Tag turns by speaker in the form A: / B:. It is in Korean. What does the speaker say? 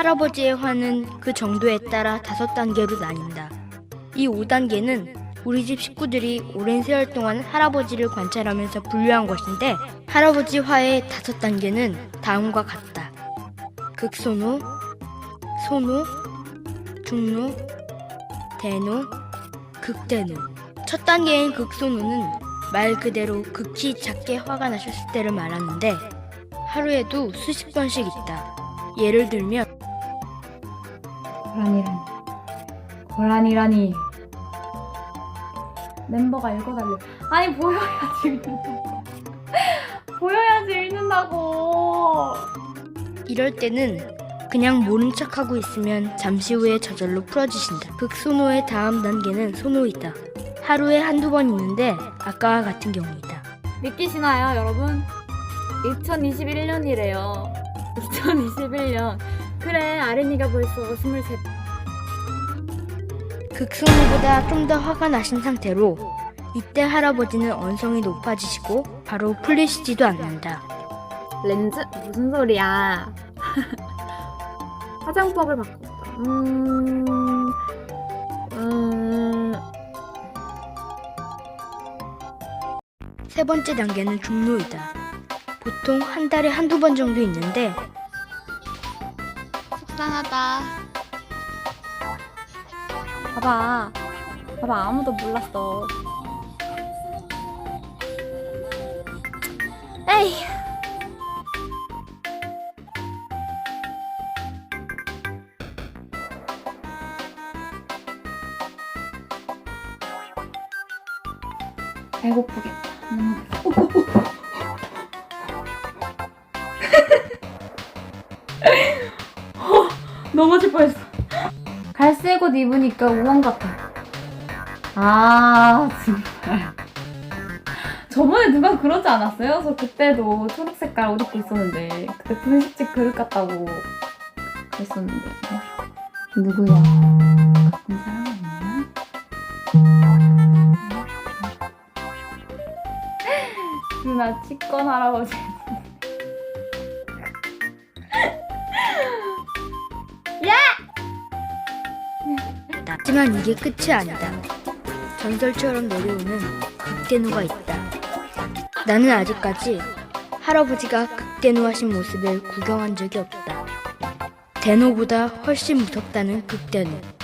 A: 할아버지의 화는 그 정도에 따라 다섯 단계로 나뉜다. 이 5단계는 우리 집 식구들이 오랜 세월 동안 할아버지를 관찰하면서 분류한 것인데 할아버지 화의 다섯 단계는 다음과 같다. 극소노, 소노, 중노, 대노, 극대노. 첫 단계인 극소노는 말 그대로 극히 작게 화가 나셨을 때를 말하는데 하루에도 수십 번씩 있다. 예를 들면
B: 고라니라니 고라니라니 멤버가 읽어달래 아니 보여야지 읽는다고 보여야지 읽는다고
A: 이럴 때는 그냥 모른 척하고 있으면 잠시 후에 저절로 풀어지신다. 극소노의 다음 단계는 소노이다. 하루에 한두 번 있는데 아까와 같은 경우이다.
B: 믿기시나요 여러분? 2021년이래요 2021년 그래 아린이가 벌써 23
A: 극소노보다 좀 더 화가 나신 상태로 이때 할아버지는 언성이 높아지시고 바로 풀리시지도 않는다.
B: 렌즈? 무슨 소리야 화장법을 바꿨다 음... 음...
A: 세 번째 단계는 중노이다. 보통 한 달에 한두 번 정도 있는데
C: 속상하다.
B: 봐봐. 봐봐, 아무도 몰랐어. 에이. 배고프겠다. 어, 넘어질 뻔했어. 갈색 옷 입으니까 우왕 같아. 아, 정말. 저번에 누가 그러지 않았어요? 저 그때도 초록 색깔 옷 입고 있었는데, 그때 분식집 그릇 같다고 그랬었는데. 누구야? 같은 사람 아니야? 누나 치권 할아버지.
A: 하지만 이게 끝이 아니다. 전설처럼 내려오는 극대노가 있다. 나는 아직까지 할아버지가 극대노하신 모습을 구경한 적이 없다. 대노보다 훨씬 무섭다는 극대노.